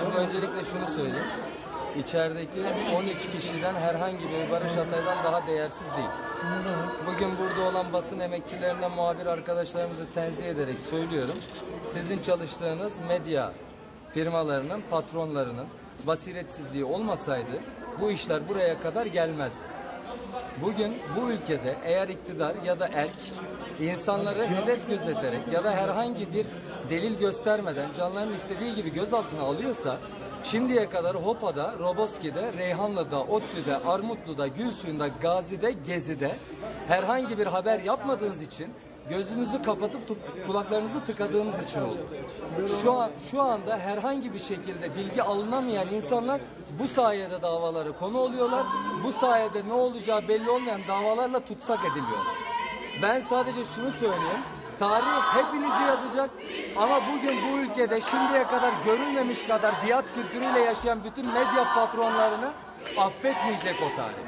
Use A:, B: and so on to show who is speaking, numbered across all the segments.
A: Şimdi öncelikle şunu söyleyeyim. İçerideki 13 kişiden herhangi bir Barış Atay'dan daha değersiz değil. Bugün burada olan basın emekçilerinden muhabir arkadaşlarımızı tenzih ederek söylüyorum. Sizin çalıştığınız medya firmalarının, patronlarının basiretsizliği olmasaydı bu işler buraya kadar gelmezdi. Bugün bu ülkede eğer iktidar ya da erk insanları hedef gözeterek ya da herhangi bir delil göstermeden canlarının istediği gibi gözaltına alıyorsa şimdiye kadar Hopa'da, Roboski'de, Reyhanlı'da, ODTÜ'de, Armutlu'da, Gülsuyu'nda, Gazi'de, Gezi'de herhangi bir haber yapmadığınız için gözünüzü kapatıp kulaklarınızı tıkadığınız için oldu. Şu an şu anda herhangi bir şekilde bilgi alınamayan insanlar bu sayede davalara konu oluyorlar. Bu sayede ne olacağı belli olmayan davalarla tutsak ediliyorlar. Ben sadece şunu söyleyeyim. Tarih hepinizi yazacak ama bugün bu ülkede şimdiye kadar görülmemiş kadar biat kültürüyle yaşayan bütün medya patronlarını affetmeyecek o tarih.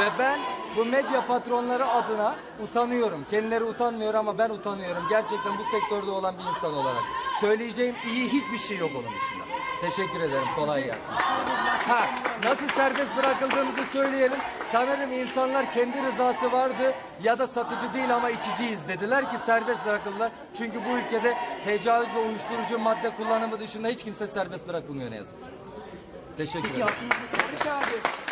A: Ve ben bu medya patronları adına utanıyorum. Kendileri utanmıyor ama ben utanıyorum. Gerçekten bu sektörde olan bir insan olarak. Söyleyeceğim iyi hiçbir şey yok onun dışında. Teşekkür ederim. Kolay gelsin. Ha, nasıl serbest bırakıldığımızı söyleyelim. Sanırım insanlar kendi rızası vardı ya da satıcı değil ama içiciyiz dediler ki serbest bırakıldılar. Çünkü bu ülkede tecavüz ve uyuşturucu madde kullanımı dışında hiç kimse serbest bırakılmıyor ne yazık ki. Teşekkür ederim.
B: Abi